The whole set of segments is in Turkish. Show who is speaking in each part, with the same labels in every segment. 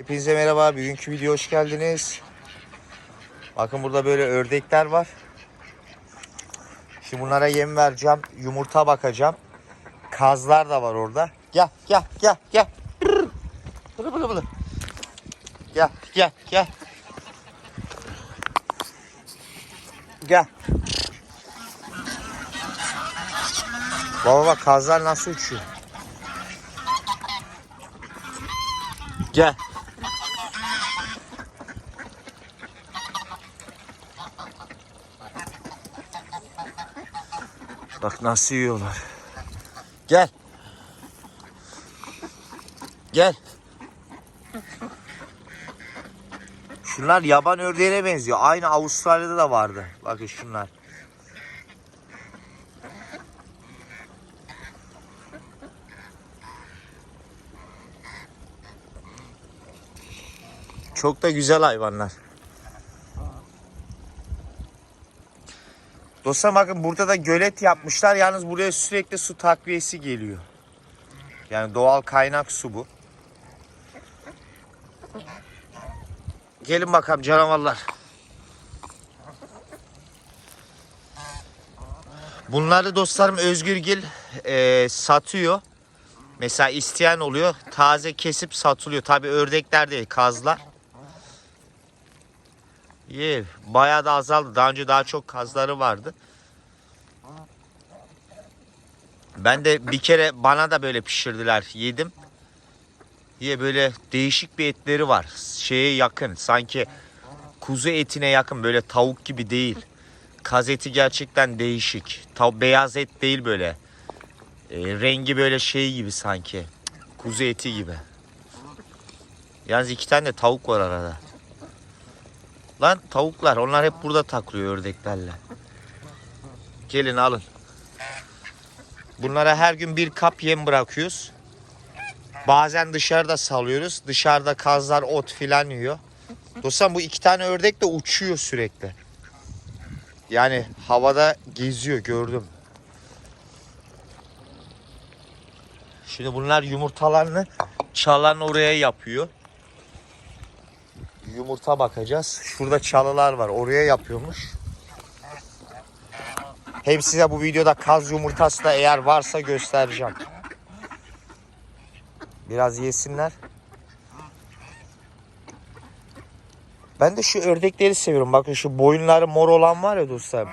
Speaker 1: Hepinize merhaba. Bugünkü video hoş geldiniz. Bakın burada böyle ördekler var. Şimdi bunlara yem vereceğim. Yumurta bakacağım. Kazlar da var orada. Gel gel gel gel. Bılı bılı bılı. Gel gel gel. Gel. Baba bak kazlar nasıl uçuyor. Gel. Bak nasıl yiyorlar. Gel. Gel. Şunlar yaban ördeğine benziyor. Aynı Avustralya'da da vardı. Bakın şunlar. Çok da güzel hayvanlar. Dostlar bakın burada da gölet yapmışlar. Yalnız buraya sürekli su takviyesi geliyor. Yani doğal kaynak su bu. Gelin bakalım canavarlar. Bunları dostlarım Özgürgil e, satıyor. Mesela isteyen oluyor. Taze kesip satılıyor. Tabi ördekler değil kazlar. İyi. Bayağı da azaldı. Daha önce daha çok kazları vardı. Ben de bir kere bana da böyle pişirdiler. Yedim. Diye böyle değişik bir etleri var. Şeye yakın. Sanki kuzu etine yakın. Böyle tavuk gibi değil. Kaz eti gerçekten değişik. Tav beyaz et değil böyle. E, rengi böyle şey gibi sanki. Kuzu eti gibi. Yalnız iki tane de tavuk var arada. Lan tavuklar onlar hep burada takılıyor ördeklerle. Gelin alın. Bunlara her gün bir kap yem bırakıyoruz. Bazen dışarıda salıyoruz. Dışarıda kazlar ot filan yiyor. Dostum bu iki tane ördek de uçuyor sürekli. Yani havada geziyor gördüm. Şimdi bunlar yumurtalarını çalan oraya yapıyor. Yumurta bakacağız. Şurada çalılar var. Oraya yapıyormuş. Hem size bu videoda kaz yumurtası da eğer varsa göstereceğim. Biraz yesinler. Ben de şu ördekleri seviyorum. Bakın şu boyunları mor olan var ya dostlar.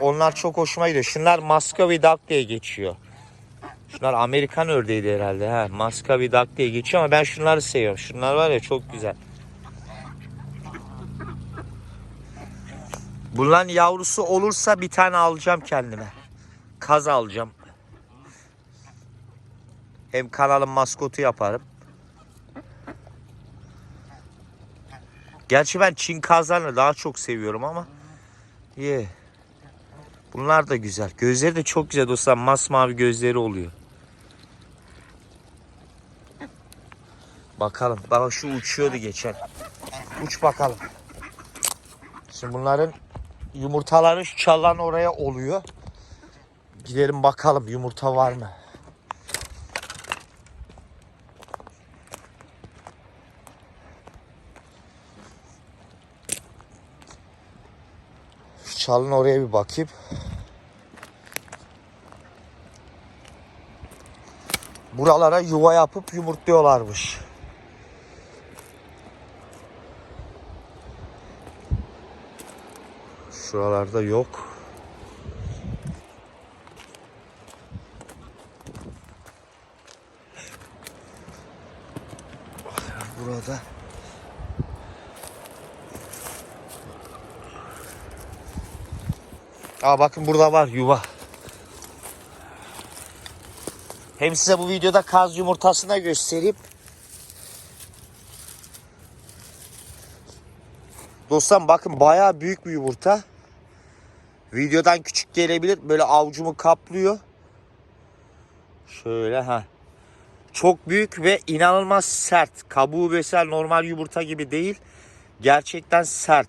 Speaker 1: Onlar çok hoşuma gidiyor. Şunlar Muscovy Duck diye geçiyor. Şunlar Amerikan ördeğiydi herhalde. Ha, Muscovy Duck diye geçiyor ama ben şunları seviyorum. Şunlar var ya çok güzel. Bunların yavrusu olursa bir tane alacağım kendime. Kaz alacağım. Hem kanalın maskotu yaparım. Gerçi ben Çin kazlarını daha çok seviyorum ama. İyi. Bunlar da güzel. Gözleri de çok güzel dostlar. Masmavi gözleri oluyor. Bakalım. Bak şu uçuyordu geçen. Uç bakalım. Şimdi bunların yumurtaları şu çalan oraya oluyor. Gidelim bakalım yumurta var mı? Şu çalın oraya bir bakayım. Buralara yuva yapıp yumurtluyorlarmış. Şuralarda yok. Burada. Aa bakın burada var yuva. Hem size bu videoda kaz yumurtasını da göstereyim. Dostlar bakın bayağı büyük bir yumurta. Videodan küçük gelebilir. Böyle avucumu kaplıyor. Şöyle ha. Çok büyük ve inanılmaz sert. Kabuğu mesela normal yumurta gibi değil. Gerçekten sert.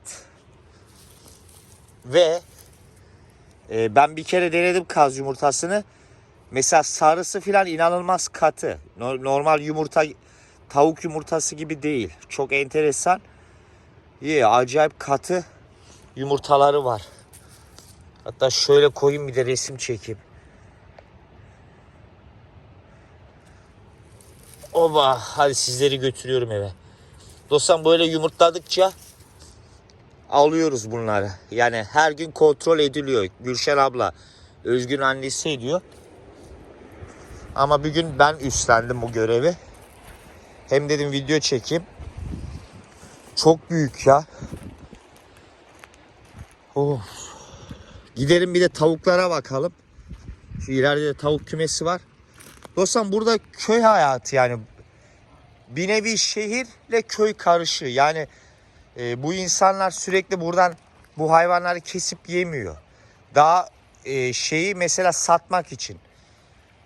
Speaker 1: Ve e, ben bir kere denedim kaz yumurtasını. Mesela sarısı filan inanılmaz katı. No- Normal yumurta tavuk yumurtası gibi değil. Çok enteresan. İyi acayip katı yumurtaları var. Hatta şöyle koyayım bir de resim çekeyim. Oba hadi sizleri götürüyorum eve. Dostum böyle yumurtladıkça alıyoruz bunları. Yani her gün kontrol ediliyor. Gülşen abla Özgün annesi ediyor. Ama bir gün ben üstlendim bu görevi. Hem dedim video çekeyim. Çok büyük ya. Of. Gidelim bir de tavuklara bakalım. Şu ileride de tavuk kümesi var. Dostum burada köy hayatı yani. Bir nevi şehirle köy karışı. Yani e, bu insanlar sürekli buradan bu hayvanları kesip yemiyor. Daha e, şeyi mesela satmak için.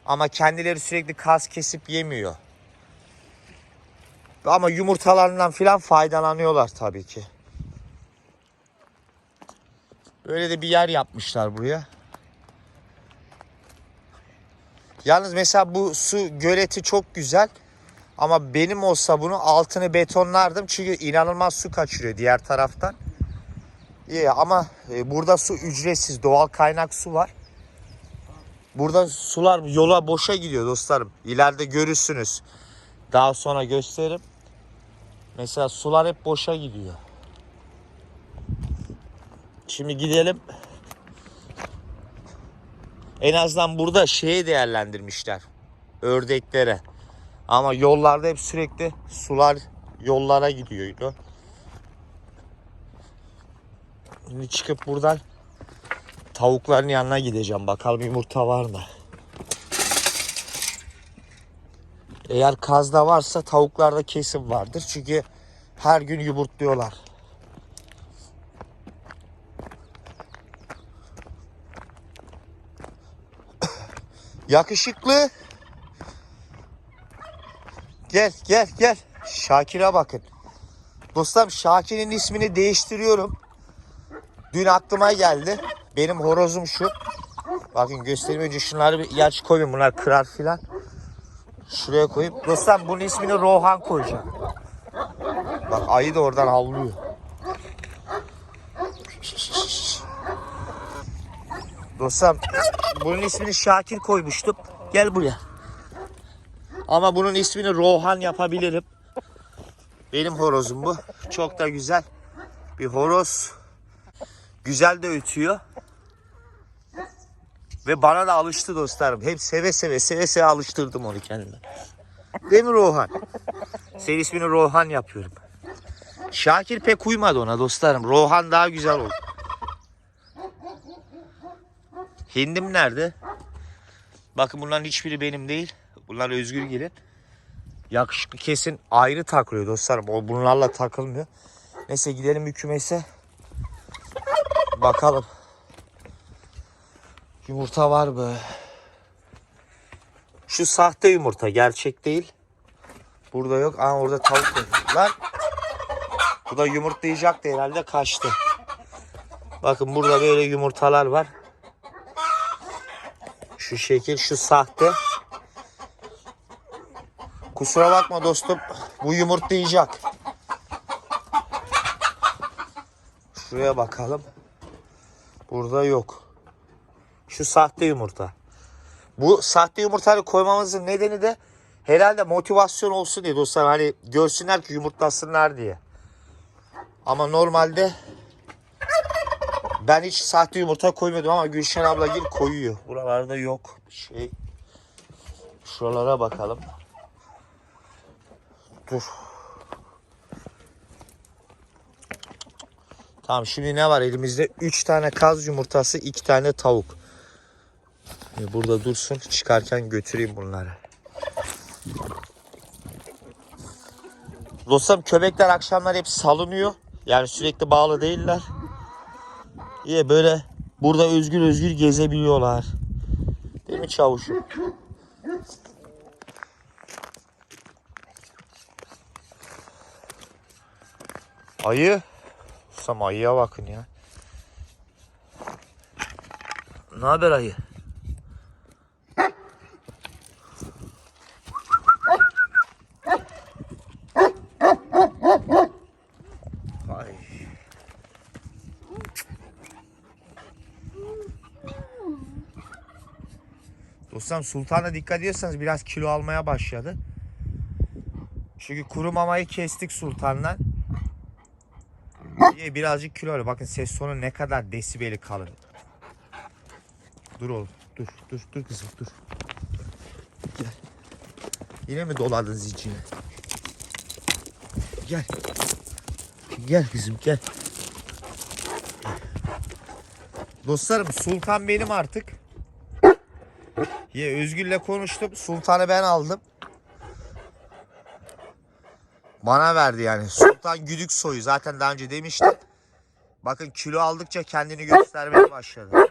Speaker 1: Ama kendileri sürekli kas kesip yemiyor. Ama yumurtalarından filan faydalanıyorlar tabii ki. Böyle de bir yer yapmışlar buraya. Yalnız mesela bu su göleti çok güzel. Ama benim olsa bunu altını betonlardım. Çünkü inanılmaz su kaçırıyor diğer taraftan. İyi ama e, burada su ücretsiz. Doğal kaynak su var. Burada sular yola boşa gidiyor dostlarım. İleride görürsünüz. Daha sonra gösteririm. Mesela sular hep boşa gidiyor. Şimdi gidelim. En azından burada şeyi değerlendirmişler. Ördeklere. Ama yollarda hep sürekli sular yollara gidiyordu. Şimdi çıkıp buradan tavukların yanına gideceğim. Bakalım yumurta var mı? Eğer kazda varsa tavuklarda kesin vardır. Çünkü her gün yumurtluyorlar. Yakışıklı. Gel gel gel. Şakir'e bakın. Dostlarım Şakir'in ismini değiştiriyorum. Dün aklıma geldi. Benim horozum şu. Bakın göstereyim önce şunları bir gerçi koyayım. Bunlar kırar filan. Şuraya koyayım. Dostlarım bunun ismini Rohan koyacağım. Bak ayı da oradan havlıyor. Dostlarım bunun ismini Şakir koymuştum. Gel buraya. Ama bunun ismini Rohan yapabilirim. Benim horozum bu. Çok da güzel. Bir horoz. Güzel de ötüyor. Ve bana da alıştı dostlarım. Hep seve seve seve seve alıştırdım onu kendime. Değil mi Rohan? Senin ismini Rohan yapıyorum. Şakir pek uymadı ona dostlarım. Rohan daha güzel oldu. Hindim nerede? Bakın bunların hiçbiri benim değil. Bunlar Özgür Gil'in. Yakışıklı kesin ayrı takılıyor dostlarım. O bunlarla takılmıyor. Neyse gidelim bir kümese. Bakalım. Yumurta var mı? Şu sahte yumurta gerçek değil. Burada yok. Aa orada tavuk var. Lan. Bu da yumurtlayacaktı herhalde kaçtı. Bakın burada böyle yumurtalar var. Şu şekil şu sahte. Kusura bakma dostum. Bu yumurtlayacak. Şuraya bakalım. Burada yok. Şu sahte yumurta. Bu sahte yumurtayı koymamızın nedeni de herhalde motivasyon olsun diye dostlar. Hani görsünler ki yumurtlasınlar diye. Ama normalde ben hiç sahte yumurta koymuyordum ama Gülşen abla gir koyuyor. Buralarda yok. Şey şuralara bakalım. Dur. Tamam şimdi ne var elimizde? 3 tane kaz yumurtası, 2 tane tavuk. Ee, Burada dursun. Çıkarken götüreyim bunları. Dostum köpekler akşamlar hep salınıyor. Yani sürekli bağlı değiller. İyi böyle burada özgür özgür gezebiliyorlar. Değil mi çavuşum? Ayı. Sam ayıya bakın ya. Ne haber ayı? Dostlarım Sultan'a dikkat ediyorsanız biraz kilo almaya başladı. Çünkü kuru mamayı kestik Sultan'dan. İyi birazcık kilo alıyor. Bakın ses tonu ne kadar desibeli kalın. Dur oğlum. Dur dur dur kızım dur. Gel. Yine mi doladın zinciri? Gel. Gel kızım gel. Dostlarım Sultan benim artık. Ya Özgür'le konuştum. Sultan'ı ben aldım. Bana verdi yani. Sultan güdük soyu. Zaten daha önce demiştim. Bakın kilo aldıkça kendini göstermeye başladı.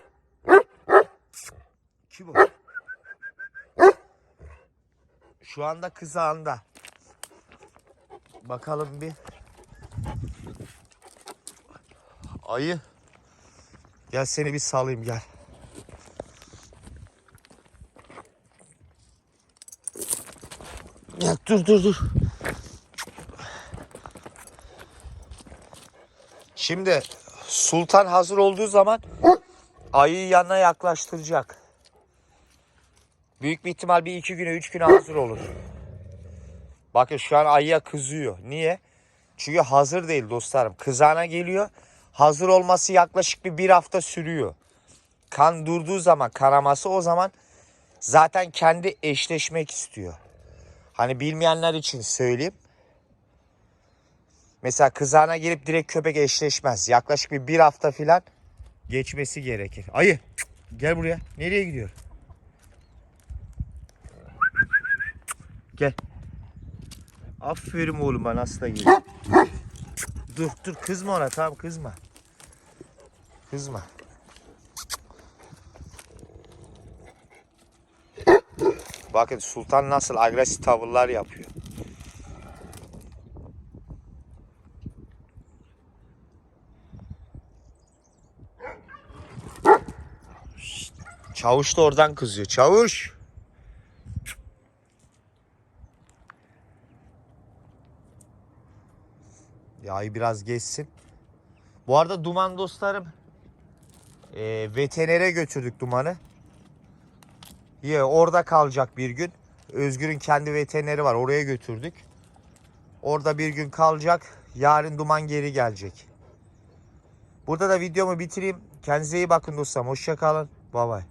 Speaker 1: Kim o? Şu anda kızağında. Bakalım bir. Ayı. Gel seni bir salayım gel. Dur dur dur. Şimdi sultan hazır olduğu zaman ayıyı yanına yaklaştıracak. Büyük bir ihtimal bir iki güne üç güne hazır olur. Bakın şu an ayıya kızıyor. Niye? Çünkü hazır değil dostlarım. Kızağına geliyor. Hazır olması yaklaşık bir bir hafta sürüyor. Kan durduğu zaman kanaması o zaman zaten kendi eşleşmek istiyor. Hani bilmeyenler için söyleyeyim. Mesela kızağına gelip direkt köpek eşleşmez. Yaklaşık bir bir hafta filan geçmesi gerekir. Ayı gel buraya. Nereye gidiyor? Gel. Aferin oğlum bana hasta geliyor. Dur dur kızma ona tamam kızma. Kızma. Bakın sultan nasıl agresif tavırlar yapıyor. Çavuş da oradan kızıyor. Çavuş. Yağı biraz geçsin. Bu arada duman dostlarım e, veterinere götürdük dumanı. Ya orada kalacak bir gün. Özgür'ün kendi veterineri var. Oraya götürdük. Orada bir gün kalacak. Yarın duman geri gelecek. Burada da videomu bitireyim. Kendinize iyi bakın dostlarım. Hoşça kalın. Bay bay.